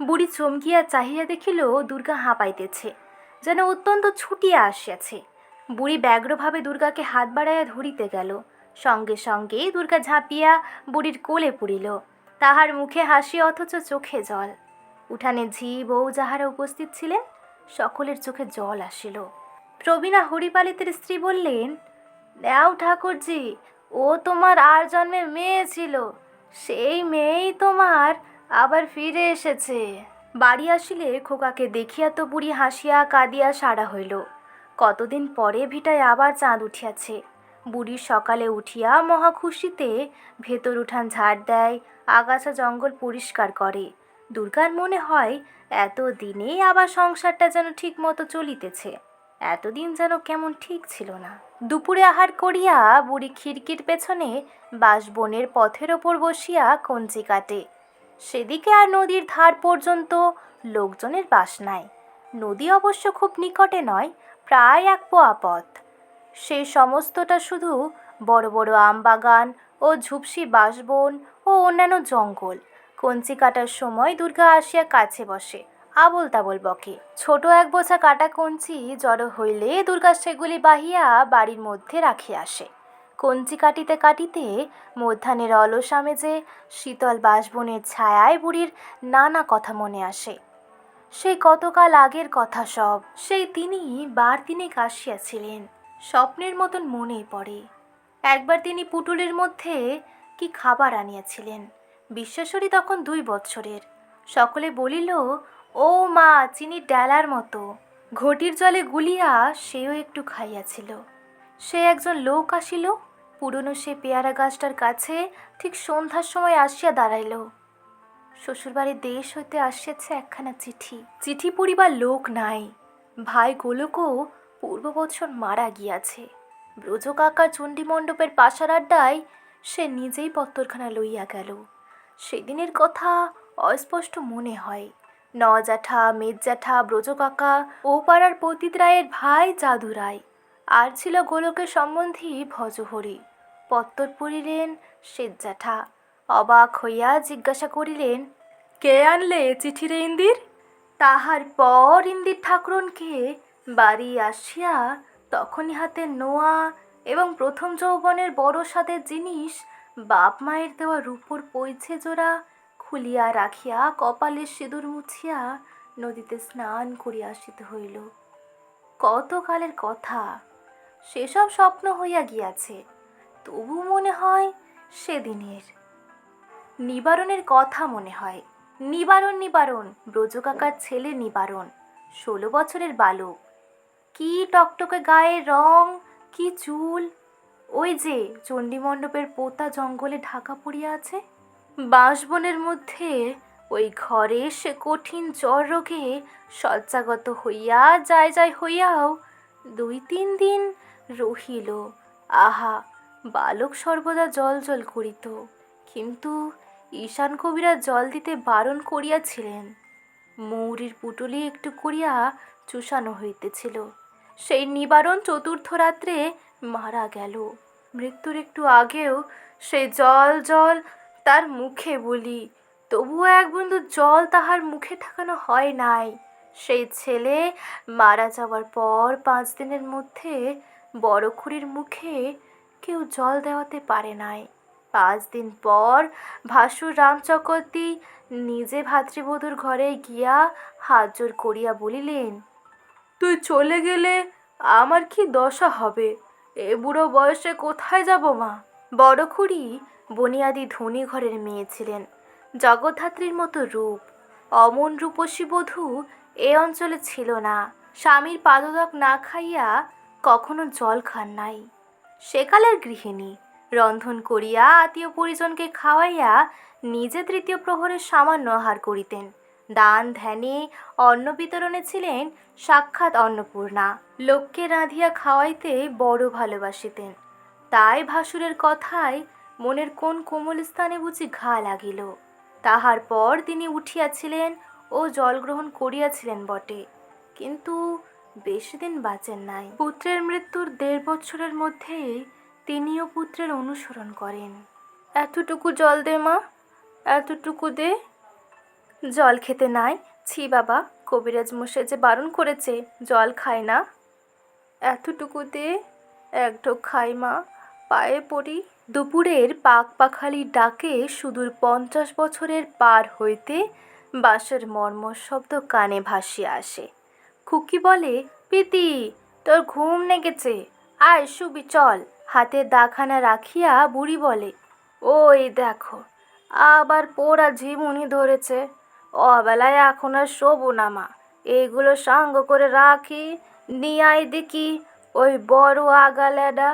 বুড়ি চমকিয়া চাহিয়া দেখিল দুর্গা হাঁপাইতেছে, যেন অত্যন্ত ছুটিয়া আসিয়াছে। বুড়ি ব্যগ্রভাবে দুর্গাকে হাত বাড়াইয়া ধরিতে গেল। সঙ্গে সঙ্গে দুর্গা ঝাঁপিয়া বুড়ির কোলে পড়িল। তাহার মুখে হাসি অথচ চোখে জল। উঠানে ঝি বউ যাহারা উপস্থিত ছিলেন, সকলের চোখে জল আসিল। প্রবীণা হরিপালিতের স্ত্রী বললেন দেও ঠাকুরজি, ও তোমার আর জন্মে মেয়ে ছিল, সেই মেয়েই তোমার আবার ফিরে এসেছে। বাড়ি আসিলে খোকাকে দেখিয়া তো বুড়ি হাসিয়া কাঁদিয়া সারা হইল। কতদিন পরে ভিটায় আবার চাঁদ উঠিয়াছে। বুড়ি সকালে উঠিয়া মহা খুশিতে ভেতর উঠান ঝাড় দেয়, আগাছা জঙ্গল পরিষ্কার করে। দুর্গার মনে হয়, এত দিনেই আবার সংসারটা যেন ঠিক মতো চলিতেছে। এতদিন যেন কেমন ঠিক ছিল না। দুপুরে আহার করিয়া বুড়ি খিড়কির পেছনে বাঁশবনের পথের ওপর বসিয়া কঞ্চি কাটে। সেদিকে আর নদীর ধার পর্যন্ত লোকজনের বাস নাই। নদী অবশ্য খুব নিকটে নয়, প্রায় এক পোয়া পথ। সেই সমস্তটা শুধু বড় বড় আমবাগান ও ঝুপসি বাঁশবন ও অন্যান্য জঙ্গল। কঞ্চি কাটার সময় দুর্গা আসিয়া কাছে বসে আবল তাবল বকে। ছোট এক বোঝা কাটা কঞ্চি জড়ো হইলে দুর্গা সেগুলি বাহিয়া বাড়ির মধ্যে রাখিয়া আসে। কঞ্চি কাটিতে কাটিতে মধ্যাহ্নের অলস আমেজে শীতল বাঁশবনের ছায়ায় বুড়ির নানা কথা মনে আসে। সেই কতকাল আগের কথা সব, সেই তিনি বার তিনেক আসিয়াছিলেন, স্বপ্নের মতন মনেই পড়ে। একবার তিনি পুটুলের মধ্যে কি খাবার আনিয়াছিলেন বিশ্বাসরী তখন দুই বৎসরের। সকলে বলিল, ও মা চিনির ডেলার মতো। ঘটির জলে গুলিয়া সেও একটু খাইয়াছিল। সে একজন লোক আসিল পুরনো সে পেয়ারা গাছটার কাছে ঠিক সন্ধ্যার সময় আসিয়া দাঁড়াইল। শ্বশুরবাড়ির দেশ হইতে আসিয়াছে একখানা চিঠি। চিঠি পড়িবার লোক নাই। ভাই গোলকও পূর্ব বৎসর মারা গিয়াছে। ব্রজ কাকার চণ্ডী মণ্ডপের পাশার আড্ডায় সে নিজেই পত্তরখানা লইয়া গেল। সেদিনের কথা অস্পষ্ট মনে হয়। ন জ্যাঠা মেজ জ্যাঠা ব্রজ কাকা ও পাড়ার পতিত রায়ের ভাই জাদু রায় আর ছিল গোলকের সম্বন্ধী ভজহরি। পত্তর পড়িলেন জ্যাঠা অবাক হইয়া জিজ্ঞাসা করিলেন, কে আনলে চিঠি রে ইন্দির? তাহার পর ইন্দির ঠাকুরনকে বাড়ি আসিয়া তখনই হাতে নোয়া এবং প্রথম যৌবনের বড় সাদের জিনিস বাপ মায়ের দেওয়া রূপোর পৈছে জোড়া খুলিয়া রাখিয়া কপালের সিঁদুর মুছিয়া নদীতে স্নান করিয়া আসিতে হইল। কতকালের কথা, সেসব স্বপ্ন হইয়া গিয়াছে। তবু মনে হয় সেদিনের। নিবারণের কথা মনে হয়। নিবারণ নিবারণ, ব্রজকাকার ছেলে নিবারণ, ষোলো বছরের বালক। কি টকটকে গায়ের রং, কি চুল, ওই যে চণ্ডীমণ্ডপের পোতা জঙ্গলে ঢাকা পড়িয়া আছে। বাঁশবনের মধ্যে ওই ঘরে সে কঠিন জ্বর রোগে শয্যাগত হইয়া, যায় যায় হইয়াও দুই তিন দিন রহিল। আহা বালক সর্বদা জল জল করিত, কিন্তু ঈশান কবিরা জল দিতে বারণ করিয়াছিলেন। মৌরির পুটুলি একটু করিয়া চুষানো হইতেছিল। সেই নিবারণ চতুর্থ রাত্রে মারা গেল। মৃত্যুর একটু আগেও সেই জল জল তার মুখে বলি, তবুও এক বন্ধু জল তাহার মুখে ঠাকানো হয় নাই। সেই ছেলে মারা যাওয়ার পর পাঁচ দিনের মধ্যে বড় খুড়ির মুখে কেউ জল দেওয়াতে পারে নাই। পাঁচ দিন পর ভাসুর রামচকর্তি নিজে ভাতৃবধূর ঘরে গিয়া হাত জোর করিয়া বলিলেন, তুই চলে গেলে আমার কি দশা হবে? এ বুড়ো বয়সে কোথায় যাব মা? বড় খুড়ি বনিয়াদি ধনী ঘরের মেয়ে ছিলেন, জগদ্ধাত্রীর মতো রূপ। অমন রূপসী বধূ এ অঞ্চলে ছিল না। স্বামীর পাদদক না খাইয়া কখনো জল খান নাই। সেকালের গৃহিণী। রন্ধন করিয়া আত্মীয় পরিজনকে খাওয়াইয়া নিজে তৃতীয় প্রহরের সামান্য আহার করিতেন। দান ধ্যানে অন্ন বিতরণে ছিলেন সাক্ষাৎ অন্নপূর্ণা। লোককে রাঁধিয়া খাওয়াইতে বড় ভালোবাসিতেন। তাই ভাসুরের কথায় মনের কোন কোমল স্থানে বুঝি ঘা লাগিল। তাহার পর তিনি উঠিয়াছিলেন ও জলগ্রহণ করিয়াছিলেন বটে। কিন্তু বেশি দিন বাঁচেন নাই। পুত্রের মৃত্যুর দেড় বছরের মধ্যেই তিনিও পুত্রের অনুসরণ করেন। এতটুকু জল দে, মা। এতটুকু দে। জল খেতে নাই। ছি, বাবা, কবিরাজ মশাই যে বারণ করেছে, জল খায় না। এতটুকু দে, এক ঢোক খাই, মা। পায়ে পড়ি। দুপুরের পাক পাখালি ডাকে সুদূর পঞ্চাশ বছরের পার হইতে বাঁশের মর্মর শব্দ কানে ভাসিয়ে আসে। খুকি বলে, প্রীতি, তোর ঘুম নেগেছে আয় শুবি চল। হাতে দাখানা রাখিয়া বুড়ি বলে, ওই দেখো, আবার পোড়া ঝিমুনি ধরেছে। অবেলায় এখন আর শোবো না মা। এইগুলো সাঙ্গ করে রাখি, নিয়ে দেখি, ওই বড় আগালেডা